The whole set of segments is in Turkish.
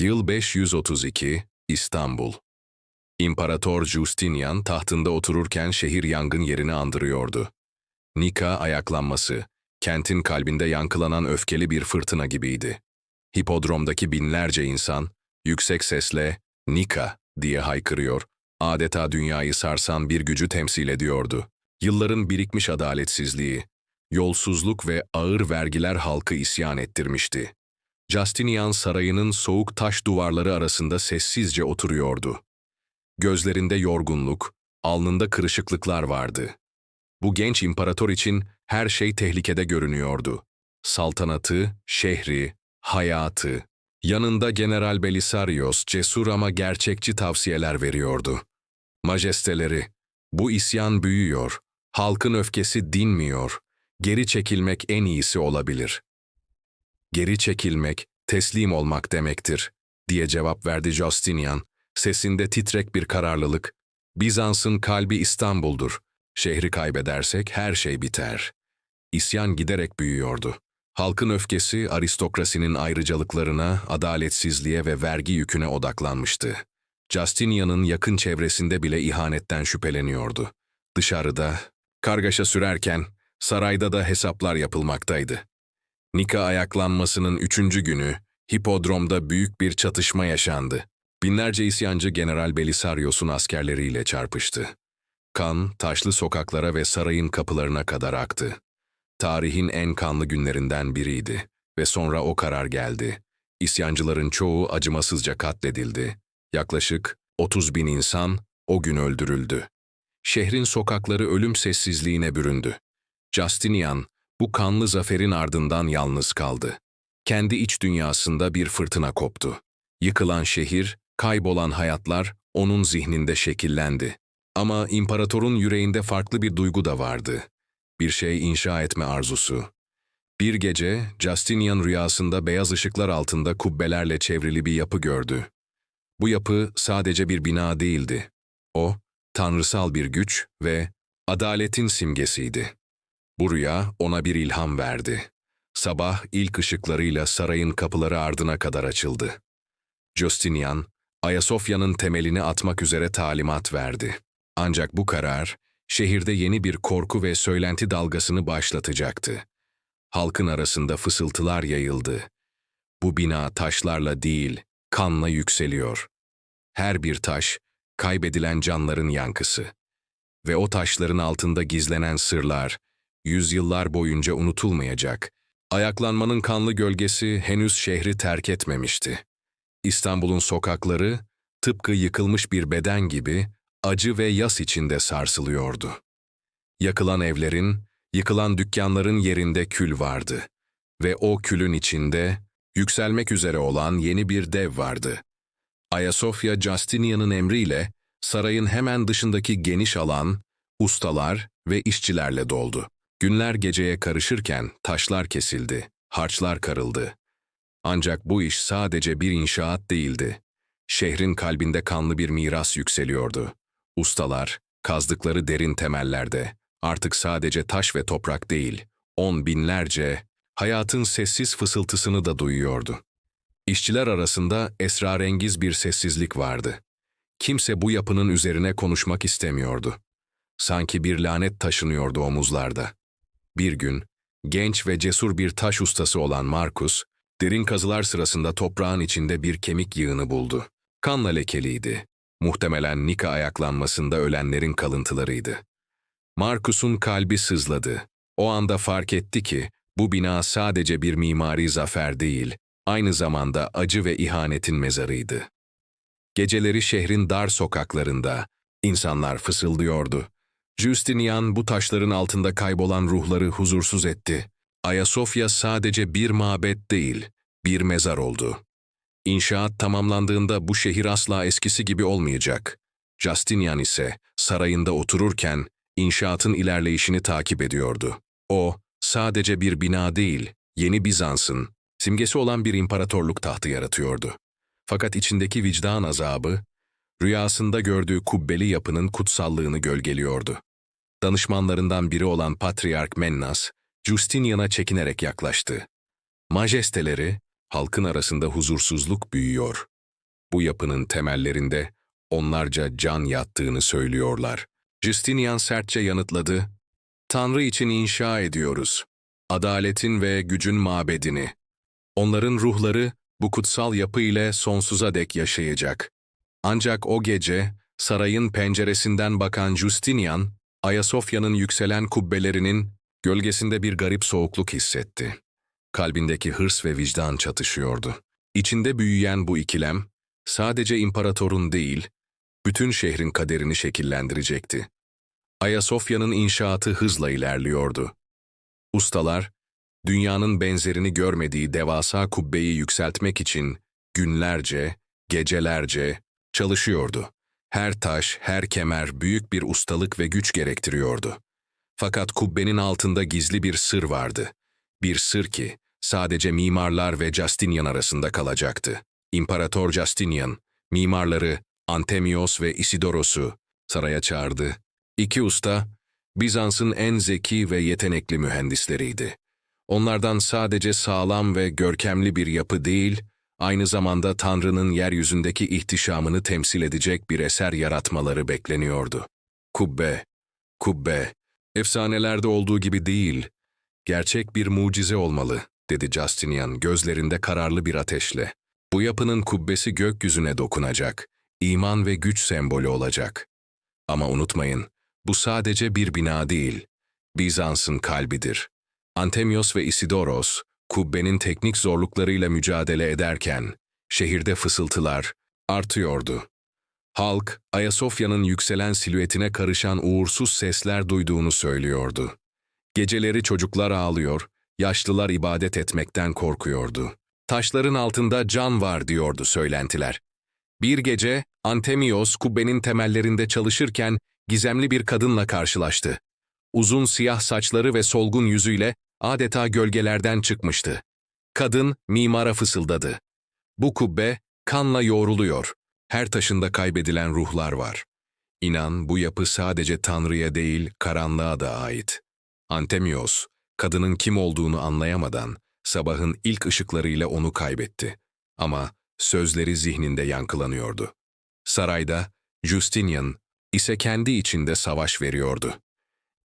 Yıl 532, İstanbul. İmparator Justinian tahtında otururken şehir yangın yerini andırıyordu. Nika ayaklanması, kentin kalbinde yankılanan öfkeli bir fırtına gibiydi. Hipodromdaki binlerce insan, yüksek sesle Nika diye haykırıyor, adeta dünyayı sarsan bir gücü temsil ediyordu. Yılların birikmiş adaletsizliği, yolsuzluk ve ağır vergiler halkı isyan ettirmişti. Justinian sarayının soğuk taş duvarları arasında sessizce oturuyordu. Gözlerinde yorgunluk, alnında kırışıklıklar vardı. Bu genç imparator için her şey tehlikede görünüyordu. Saltanatı, şehri, hayatı. Yanında General Belisarios cesur ama gerçekçi tavsiyeler veriyordu. Majesteleri, bu isyan büyüyor, halkın öfkesi dinmiyor, geri çekilmek en iyisi olabilir. Geri çekilmek, teslim olmak demektir, diye cevap verdi Justinian, sesinde titrek bir kararlılık. Bizans'ın kalbi İstanbul'dur. Şehri kaybedersek her şey biter. İsyan giderek büyüyordu. Halkın öfkesi aristokrasinin ayrıcalıklarına, adaletsizliğe ve vergi yüküne odaklanmıştı. Justinian'ın yakın çevresinde bile ihanetten şüpheleniyordu. Dışarıda, kargaşa sürerken, sarayda da hesaplar yapılmaktaydı. Nika ayaklanmasının üçüncü günü, hipodromda büyük bir çatışma yaşandı. Binlerce isyancı General Belisarios'un askerleriyle çarpıştı. Kan, taşlı sokaklara ve sarayın kapılarına kadar aktı. Tarihin en kanlı günlerinden biriydi ve sonra o karar geldi. İsyancıların çoğu acımasızca katledildi. Yaklaşık 30 bin insan o gün öldürüldü. Şehrin sokakları ölüm sessizliğine büründü. Justinian, bu kanlı zaferin ardından yalnız kaldı. Kendi iç dünyasında bir fırtına koptu. Yıkılan şehir, kaybolan hayatlar onun zihninde şekillendi. Ama imparatorun yüreğinde farklı bir duygu da vardı. Bir şey inşa etme arzusu. Bir gece Justinian rüyasında beyaz ışıklar altında kubbelerle çevrili bir yapı gördü. Bu yapı sadece bir bina değildi. O, tanrısal bir güç ve adaletin simgesiydi. Bu rüya ona bir ilham verdi. Sabah ilk ışıklarıyla sarayın kapıları ardına kadar açıldı. Justinian, Ayasofya'nın temelini atmak üzere talimat verdi. Ancak bu karar, şehirde yeni bir korku ve söylenti dalgasını başlatacaktı. Halkın arasında fısıltılar yayıldı. Bu bina taşlarla değil, kanla yükseliyor. Her bir taş, kaybedilen canların yankısı. Ve o taşların altında gizlenen sırlar, yüzyıllar boyunca unutulmayacak. Ayaklanmanın kanlı gölgesi henüz şehri terk etmemişti. İstanbul'un sokakları, tıpkı yıkılmış bir beden gibi, acı ve yas içinde sarsılıyordu. Yakılan evlerin, yıkılan dükkanların yerinde kül vardı. Ve o külün içinde, yükselmek üzere olan yeni bir dev vardı. Ayasofya Justinian'ın emriyle, sarayın hemen dışındaki geniş alan, ustalar ve işçilerle doldu. Günler geceye karışırken taşlar kesildi, harçlar karıldı. Ancak bu iş sadece bir inşaat değildi. Şehrin kalbinde kanlı bir miras yükseliyordu. Ustalar, kazdıkları derin temellerde, artık sadece taş ve toprak değil, on binlerce, hayatın sessiz fısıltısını da duyuyordu. İşçiler arasında esrarengiz bir sessizlik vardı. Kimse bu yapının üzerine konuşmak istemiyordu. Sanki bir lanet taşınıyordu omuzlarda. Bir gün, genç ve cesur bir taş ustası olan Markus, derin kazılar sırasında toprağın içinde bir kemik yığını buldu. Kanla lekeliydi. Muhtemelen Nika ayaklanmasında ölenlerin kalıntılarıydı. Markus'un kalbi sızladı. O anda fark etti ki, bu bina sadece bir mimari zafer değil, aynı zamanda acı ve ihanetin mezarıydı. Geceleri şehrin dar sokaklarında, insanlar fısıldıyordu. Justinian bu taşların altında kaybolan ruhları huzursuz etti. Ayasofya sadece bir mabet değil, bir mezar oldu. İnşaat tamamlandığında bu şehir asla eskisi gibi olmayacak. Justinian ise sarayında otururken inşaatın ilerleyişini takip ediyordu. O, sadece bir bina değil, yeni Bizans'ın, simgesi olan bir imparatorluk tahtı yaratıyordu. Fakat içindeki vicdan azabı, rüyasında gördüğü kubbeli yapının kutsallığını gölgeliyordu. Danışmanlarından biri olan Patriark Mennas, Justinian'a çekinerek yaklaştı. Majesteleri, halkın arasında huzursuzluk büyüyor. Bu yapının temellerinde onlarca can yattığını söylüyorlar. Justinian sertçe yanıtladı. Tanrı için inşa ediyoruz. Adaletin ve gücün mabedini. Onların ruhları bu kutsal yapı ile sonsuza dek yaşayacak. Ancak o gece sarayın penceresinden bakan Justinian, Ayasofya'nın yükselen kubbelerinin gölgesinde bir garip soğukluk hissetti. Kalbindeki hırs ve vicdan çatışıyordu. İçinde büyüyen bu ikilem, sadece imparatorun değil, bütün şehrin kaderini şekillendirecekti. Ayasofya'nın inşaatı hızla ilerliyordu. Ustalar, dünyanın benzerini görmediği devasa kubbeyi yükseltmek için günlerce, gecelerce çalışıyordu. Her taş, her kemer büyük bir ustalık ve güç gerektiriyordu. Fakat kubbenin altında gizli bir sır vardı. Bir sır ki sadece mimarlar ve Justinian arasında kalacaktı. İmparator Justinian, mimarları Antemios ve Isidoros'u saraya çağırdı. İki usta, Bizans'ın en zeki ve yetenekli mühendisleriydi. Onlardan sadece sağlam ve görkemli bir yapı değil, aynı zamanda Tanrı'nın yeryüzündeki ihtişamını temsil edecek bir eser yaratmaları bekleniyordu. Kubbe, kubbe, efsanelerde olduğu gibi değil, gerçek bir mucize olmalı, dedi Justinian gözlerinde kararlı bir ateşle. Bu yapının kubbesi gökyüzüne dokunacak, iman ve güç sembolü olacak. Ama unutmayın, bu sadece bir bina değil, Bizans'ın kalbidir. Antemios ve Isidoros, kubbenin teknik zorluklarıyla mücadele ederken, şehirde fısıltılar artıyordu. Halk, Ayasofya'nın yükselen silüetine karışan uğursuz sesler duyduğunu söylüyordu. Geceleri çocuklar ağlıyor, yaşlılar ibadet etmekten korkuyordu. Taşların altında can var diyordu söylentiler. Bir gece Antemios kubbenin temellerinde çalışırken gizemli bir kadınla karşılaştı. Uzun siyah saçları ve solgun yüzüyle adeta gölgelerden çıkmıştı. Kadın mimara fısıldadı. Bu kubbe kanla yoğruluyor. Her taşında kaybedilen ruhlar var. İnan bu yapı sadece Tanrı'ya değil karanlığa da ait. Antemios, kadının kim olduğunu anlayamadan sabahın ilk ışıklarıyla onu kaybetti. Ama sözleri zihninde yankılanıyordu. Sarayda Justinian ise kendi içinde savaş veriyordu.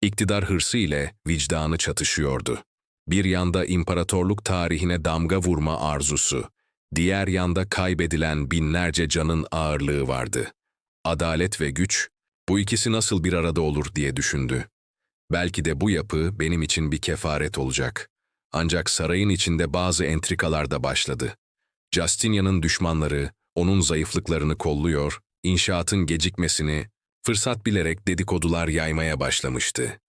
İktidar hırsı ile vicdanı çatışıyordu. Bir yanda imparatorluk tarihine damga vurma arzusu, diğer yanda kaybedilen binlerce canın ağırlığı vardı. Adalet ve güç, bu ikisi nasıl bir arada olur diye düşündü. Belki de bu yapı benim için bir kefaret olacak. Ancak sarayın içinde bazı entrikalar da başladı. Justinian'ın düşmanları onun zayıflıklarını kolluyor, inşaatın gecikmesini, fırsat bilerek dedikodular yaymaya başlamıştı.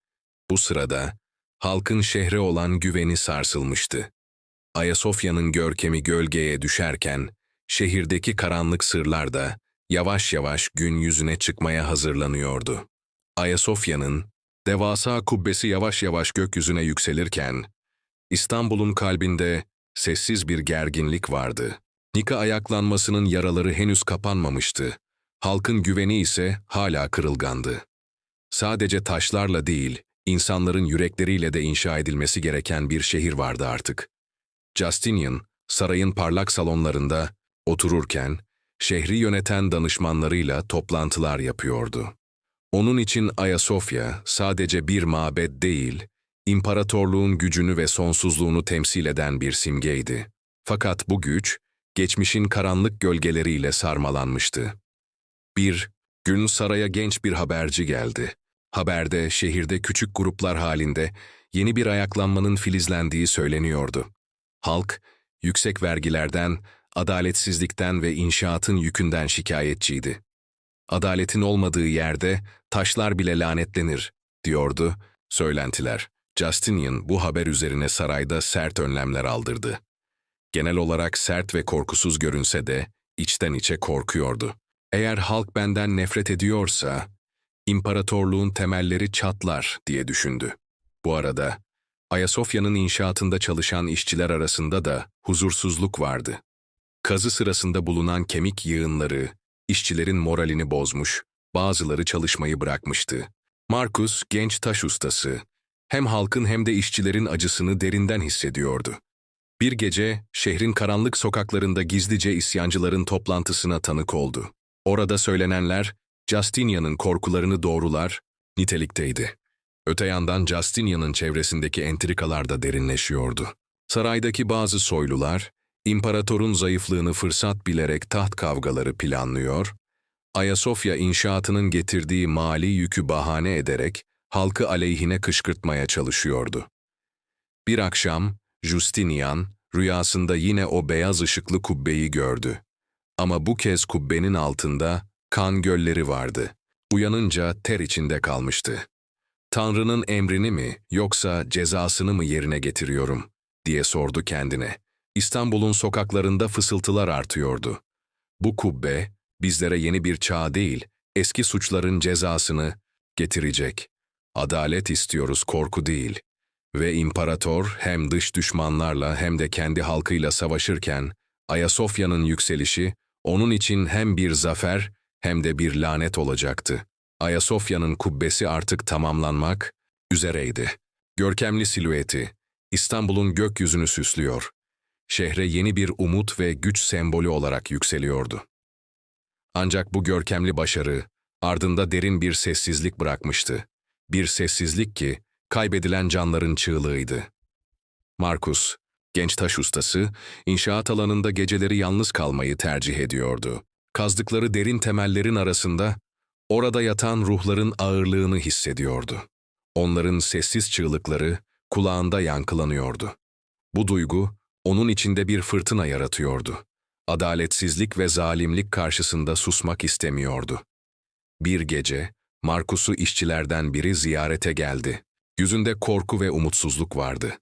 Bu sırada halkın şehre olan güveni sarsılmıştı. Ayasofya'nın görkemi gölgeye düşerken, şehirdeki karanlık sırlar da yavaş yavaş gün yüzüne çıkmaya hazırlanıyordu. Ayasofya'nın devasa kubbesi yavaş yavaş gökyüzüne yükselirken, İstanbul'un kalbinde sessiz bir gerginlik vardı. Nika ayaklanmasının yaraları henüz kapanmamıştı. Halkın güveni ise hala kırılgandı. Sadece taşlarla değil, insanların yürekleriyle de inşa edilmesi gereken bir şehir vardı artık. Justinian, sarayın parlak salonlarında otururken, şehri yöneten danışmanlarıyla toplantılar yapıyordu. Onun için Ayasofya sadece bir mabet değil, imparatorluğun gücünü ve sonsuzluğunu temsil eden bir simgeydi. Fakat bu güç, geçmişin karanlık gölgeleriyle sarmalanmıştı. Bir gün saraya genç bir haberci geldi. Haberde şehirde küçük gruplar halinde yeni bir ayaklanmanın filizlendiği söyleniyordu. Halk, yüksek vergilerden, adaletsizlikten ve inşaatın yükünden şikayetçiydi. Adaletin olmadığı yerde taşlar bile lanetlenir, diyordu söylentiler. Justinian bu haber üzerine sarayda sert önlemler aldırdı. Genel olarak sert ve korkusuz görünse de içten içe korkuyordu. Eğer halk benden nefret ediyorsa, imparatorluğun temelleri çatlar diye düşündü. Bu arada, Ayasofya'nın inşaatında çalışan işçiler arasında da huzursuzluk vardı. Kazı sırasında bulunan kemik yığınları, işçilerin moralini bozmuş, bazıları çalışmayı bırakmıştı. Markus, genç taş ustası, hem halkın hem de işçilerin acısını derinden hissediyordu. Bir gece şehrin karanlık sokaklarında gizlice isyancıların toplantısına tanık oldu. Orada söylenenler Justinian'ın korkularını doğrular nitelikteydi. Öte yandan Justinian'ın çevresindeki entrikalar da derinleşiyordu. Saraydaki bazı soylular, imparatorun zayıflığını fırsat bilerek taht kavgaları planlıyor, Ayasofya inşaatının getirdiği mali yükü bahane ederek halkı aleyhine kışkırtmaya çalışıyordu. Bir akşam Justinian rüyasında yine o beyaz ışıklı kubbeyi gördü. Ama bu kez kubbenin altında kan gölleri vardı. Uyanınca ter içinde kalmıştı. Tanrı'nın emrini mi yoksa cezasını mı yerine getiriyorum diye sordu kendine. İstanbul'un sokaklarında fısıltılar artıyordu. Bu kubbe bizlere yeni bir çağ değil, eski suçların cezasını getirecek. Adalet istiyoruz, korku değil. Ve imparator hem dış düşmanlarla hem de kendi halkıyla savaşırken Ayasofya'nın yükselişi onun için hem bir zafer hem de bir lanet olacaktı. Ayasofya'nın kubbesi artık tamamlanmak üzereydi. Görkemli silüeti İstanbul'un gökyüzünü süslüyor. Şehre yeni bir umut ve güç sembolü olarak yükseliyordu. Ancak bu görkemli başarı ardında derin bir sessizlik bırakmıştı. Bir sessizlik ki kaybedilen canların çığlığıydı. Markus, genç taş ustası, inşaat alanında geceleri yalnız kalmayı tercih ediyordu. Kazdıkları derin temellerin arasında orada yatan ruhların ağırlığını hissediyordu. Onların sessiz çığlıkları kulağında yankılanıyordu. Bu duygu onun içinde bir fırtına yaratıyordu. Adaletsizlik ve zalimlik karşısında susmak istemiyordu. Bir gece Markus'u işçilerden biri ziyarete geldi. Yüzünde korku ve umutsuzluk vardı.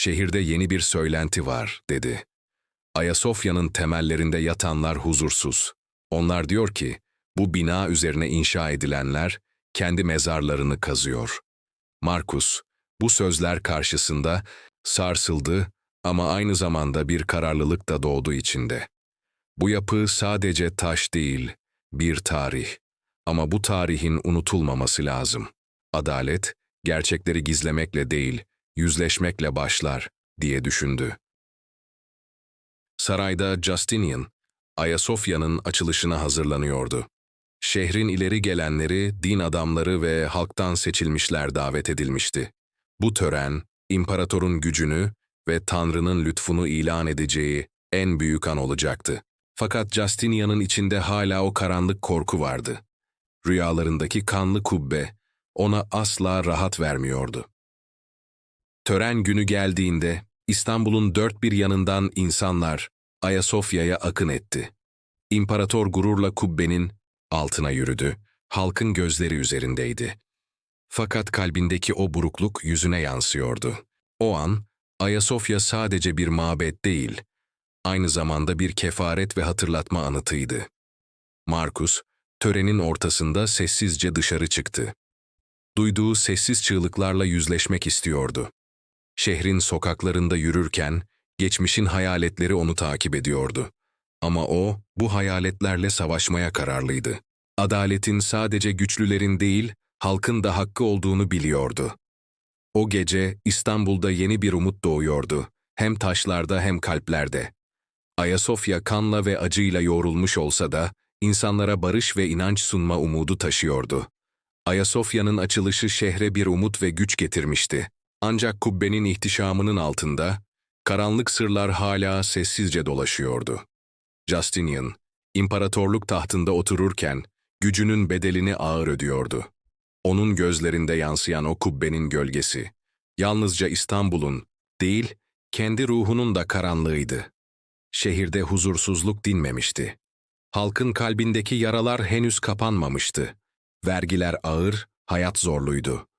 Şehirde yeni bir söylenti var, dedi. Ayasofya'nın temellerinde yatanlar huzursuz. Onlar diyor ki, bu bina üzerine inşa edilenler kendi mezarlarını kazıyor. Markus, bu sözler karşısında sarsıldı ama aynı zamanda bir kararlılık da doğdu içinde. Bu yapı sadece taş değil, bir tarih. Ama bu tarihin unutulmaması lazım. Adalet, gerçekleri gizlemekle değil, yüzleşmekle başlar, diye düşündü. Sarayda Justinian, Ayasofya'nın açılışına hazırlanıyordu. Şehrin ileri gelenleri, din adamları ve halktan seçilmişler davet edilmişti. Bu tören, imparatorun gücünü ve Tanrı'nın lütfunu ilan edeceği en büyük an olacaktı. Fakat Justinian'ın içinde hala o karanlık korku vardı. Rüyalarındaki kanlı kubbe ona asla rahat vermiyordu. Tören günü geldiğinde İstanbul'un dört bir yanından insanlar Ayasofya'ya akın etti. İmparator gururla kubbenin altına yürüdü, halkın gözleri üzerindeydi. Fakat kalbindeki o burukluk yüzüne yansıyordu. O an Ayasofya sadece bir mabet değil, aynı zamanda bir kefaret ve hatırlatma anıtıydı. Markus, törenin ortasında sessizce dışarı çıktı. Duyduğu sessiz çığlıklarla yüzleşmek istiyordu. Şehrin sokaklarında yürürken, geçmişin hayaletleri onu takip ediyordu. Ama o, bu hayaletlerle savaşmaya kararlıydı. Adaletin sadece güçlülerin değil, halkın da hakkı olduğunu biliyordu. O gece İstanbul'da yeni bir umut doğuyordu. Hem taşlarda hem kalplerde. Ayasofya kanla ve acıyla yoğrulmuş olsa da insanlara barış ve inanç sunma umudu taşıyordu. Ayasofya'nın açılışı şehre bir umut ve güç getirmişti. Ancak kubbenin ihtişamının altında karanlık sırlar hala sessizce dolaşıyordu. Justinian, imparatorluk tahtında otururken gücünün bedelini ağır ödüyordu. Onun gözlerinde yansıyan o kubbenin gölgesi, yalnızca İstanbul'un değil, kendi ruhunun da karanlığıydı. Şehirde huzursuzluk dinmemişti. Halkın kalbindeki yaralar henüz kapanmamıştı. Vergiler ağır, hayat zorluydu.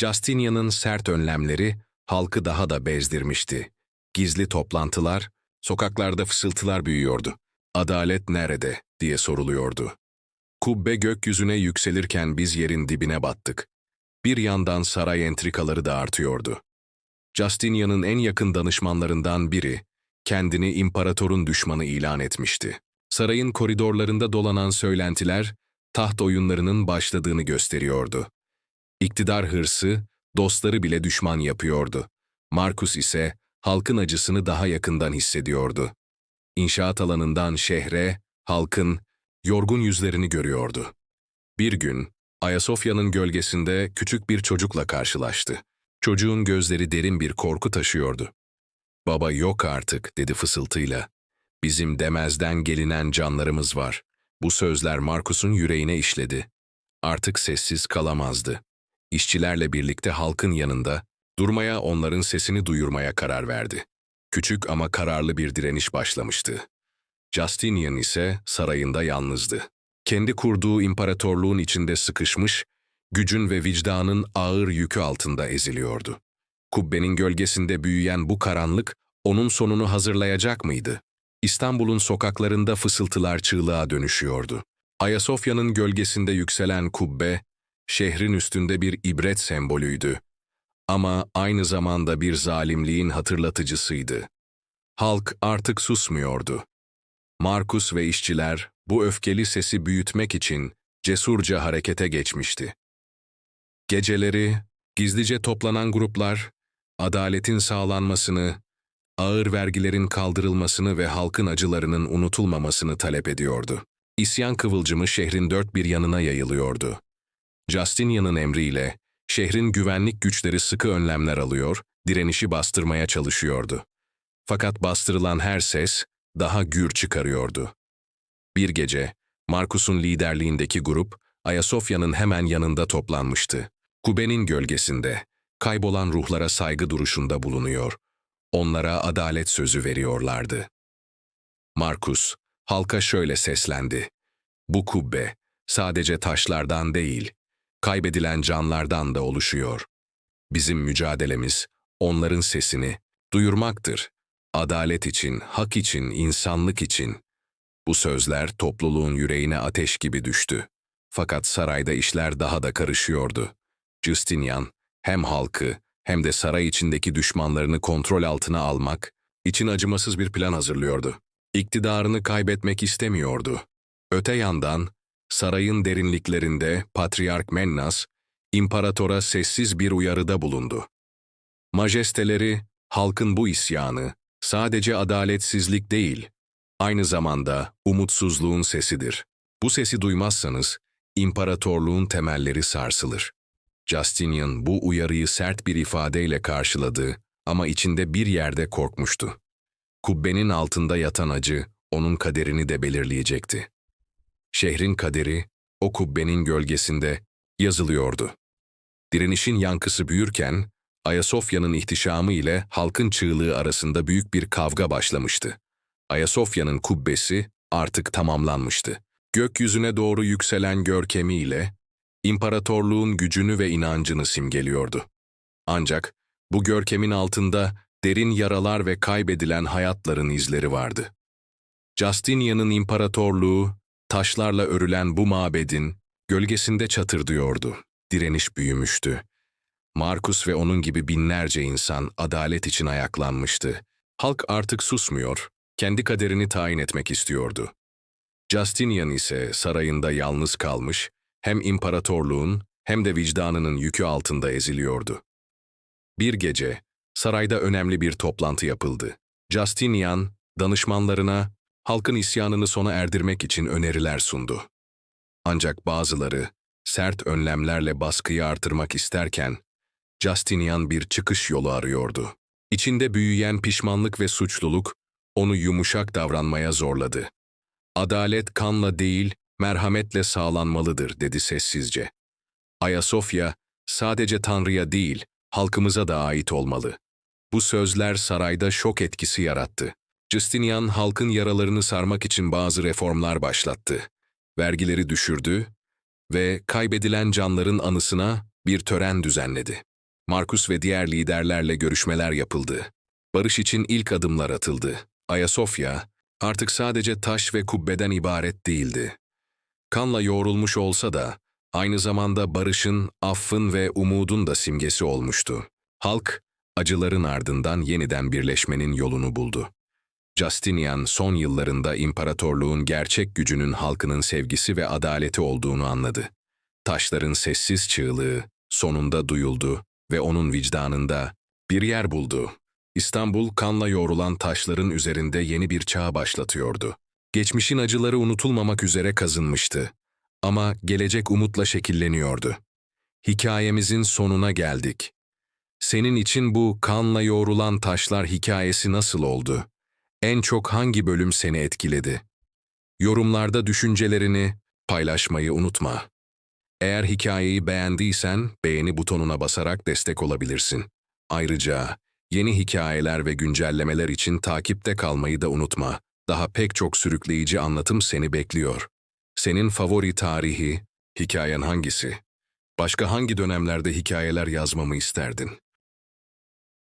Justinian'ın sert önlemleri halkı daha da bezdirmişti. Gizli toplantılar, sokaklarda fısıltılar büyüyordu. Adalet nerede diye soruluyordu. Kubbe gökyüzüne yükselirken biz yerin dibine battık. Bir yandan saray entrikaları da artıyordu. Justinian'ın en yakın danışmanlarından biri, kendini imparatorun düşmanı ilan etmişti. Sarayın koridorlarında dolanan söylentiler, taht oyunlarının başladığını gösteriyordu. İktidar hırsı, dostları bile düşman yapıyordu. Markus ise halkın acısını daha yakından hissediyordu. İnşaat alanından şehre, halkın yorgun yüzlerini görüyordu. Bir gün Ayasofya'nın gölgesinde küçük bir çocukla karşılaştı. Çocuğun gözleri derin bir korku taşıyordu. Baba yok artık dedi fısıltıyla. Bizim demezden gelinen canlarımız var. Bu sözler Markus'un yüreğine işledi. Artık sessiz kalamazdı. İşçilerle birlikte halkın yanında durmaya onların sesini duyurmaya karar verdi. Küçük ama kararlı bir direniş başlamıştı. Justinian ise sarayında yalnızdı. Kendi kurduğu imparatorluğun içinde sıkışmış, gücün ve vicdanın ağır yükü altında eziliyordu. Kubbenin gölgesinde büyüyen bu karanlık onun sonunu hazırlayacak mıydı? İstanbul'un sokaklarında fısıltılar çığlığa dönüşüyordu. Ayasofya'nın gölgesinde yükselen kubbe, şehrin üstünde bir ibret sembolüydü. Ama aynı zamanda bir zalimliğin hatırlatıcısıydı. Halk artık susmuyordu. Markus ve işçiler bu öfkeli sesi büyütmek için cesurca harekete geçmişti. Geceleri, gizlice toplanan gruplar, adaletin sağlanmasını, ağır vergilerin kaldırılmasını ve halkın acılarının unutulmamasını talep ediyordu. İsyan kıvılcımı şehrin dört bir yanına yayılıyordu. Justinian'ın emriyle şehrin güvenlik güçleri sıkı önlemler alıyor, direnişi bastırmaya çalışıyordu. Fakat bastırılan her ses daha gür çıkarıyordu. Bir gece, Markus'un liderliğindeki grup, Ayasofya'nın hemen yanında toplanmıştı. Kubenin gölgesinde, kaybolan ruhlara saygı duruşunda bulunuyor, onlara adalet sözü veriyorlardı. Markus, halka şöyle seslendi. Bu kubbe, sadece taşlardan değil, kaybedilen canlardan da oluşuyor. Bizim mücadelemiz, onların sesini duyurmaktır. Adalet için, hak için, insanlık için. Bu sözler topluluğun yüreğine ateş gibi düştü. Fakat sarayda işler daha da karışıyordu. Justinian, hem halkı hem de saray içindeki düşmanlarını kontrol altına almak için acımasız bir plan hazırlıyordu. İktidarını kaybetmek istemiyordu. Öte yandan, sarayın derinliklerinde Patriark Mennas, imparatora sessiz bir uyarıda bulundu. Majesteleri, halkın bu isyanı sadece adaletsizlik değil, aynı zamanda umutsuzluğun sesidir. Bu sesi duymazsanız, imparatorluğun temelleri sarsılır. Justinian bu uyarıyı sert bir ifadeyle karşıladı ama içinde bir yerde korkmuştu. Kubbenin altında yatan acı, onun kaderini de belirleyecekti. Şehrin kaderi, o kubbenin gölgesinde yazılıyordu. Direnişin yankısı büyürken, Ayasofya'nın ihtişamı ile halkın çığlığı arasında büyük bir kavga başlamıştı. Ayasofya'nın kubbesi artık tamamlanmıştı. Gökyüzüne doğru yükselen görkemiyle, imparatorluğun gücünü ve inancını simgeliyordu. Ancak bu görkemin altında derin yaralar ve kaybedilen hayatların izleri vardı. Justinian'ın imparatorluğu, taşlarla örülen bu mabedin gölgesinde çatırdıyordu. Direniş büyümüştü. Markus ve onun gibi binlerce insan adalet için ayaklanmıştı. Halk artık susmuyor, kendi kaderini tayin etmek istiyordu. Justinian ise sarayında yalnız kalmış, hem imparatorluğun hem de vicdanının yükü altında eziliyordu. Bir gece, sarayda önemli bir toplantı yapıldı. Justinian, danışmanlarına halkın isyanını sona erdirmek için öneriler sundu. Ancak bazıları, sert önlemlerle baskıyı artırmak isterken, Justinian bir çıkış yolu arıyordu. İçinde büyüyen pişmanlık ve suçluluk, onu yumuşak davranmaya zorladı. Adalet kanla değil, merhametle sağlanmalıdır dedi sessizce. Ayasofya sadece Tanrı'ya değil, halkımıza da ait olmalı. Bu sözler sarayda şok etkisi yarattı. Justinian halkın yaralarını sarmak için bazı reformlar başlattı. Vergileri düşürdü ve kaybedilen canların anısına bir tören düzenledi. Markus ve diğer liderlerle görüşmeler yapıldı. Barış için ilk adımlar atıldı. Ayasofya artık sadece taş ve kubbeden ibaret değildi. Kanla yoğrulmuş olsa da aynı zamanda barışın, affın ve umudun da simgesi olmuştu. Halk, acıların ardından yeniden birleşmenin yolunu buldu. Justinian son yıllarında imparatorluğun gerçek gücünün halkının sevgisi ve adaleti olduğunu anladı. Taşların sessiz çığlığı sonunda duyuldu ve onun vicdanında bir yer buldu. İstanbul kanla yoğrulan taşların üzerinde yeni bir çağ başlatıyordu. Geçmişin acıları unutulmamak üzere kazınmıştı. Ama gelecek umutla şekilleniyordu. Hikayemizin sonuna geldik. Senin için bu kanla yoğrulan taşlar hikayesi nasıl oldu? En çok hangi bölüm seni etkiledi? Yorumlarda düşüncelerini paylaşmayı unutma. Eğer hikayeyi beğendiysen beğeni butonuna basarak destek olabilirsin. Ayrıca yeni hikayeler ve güncellemeler için takipte kalmayı da unutma. Daha pek çok sürükleyici anlatım seni bekliyor. Senin favori tarihi, hikayen hangisi? Başka hangi dönemlerde hikayeler yazmamı isterdin?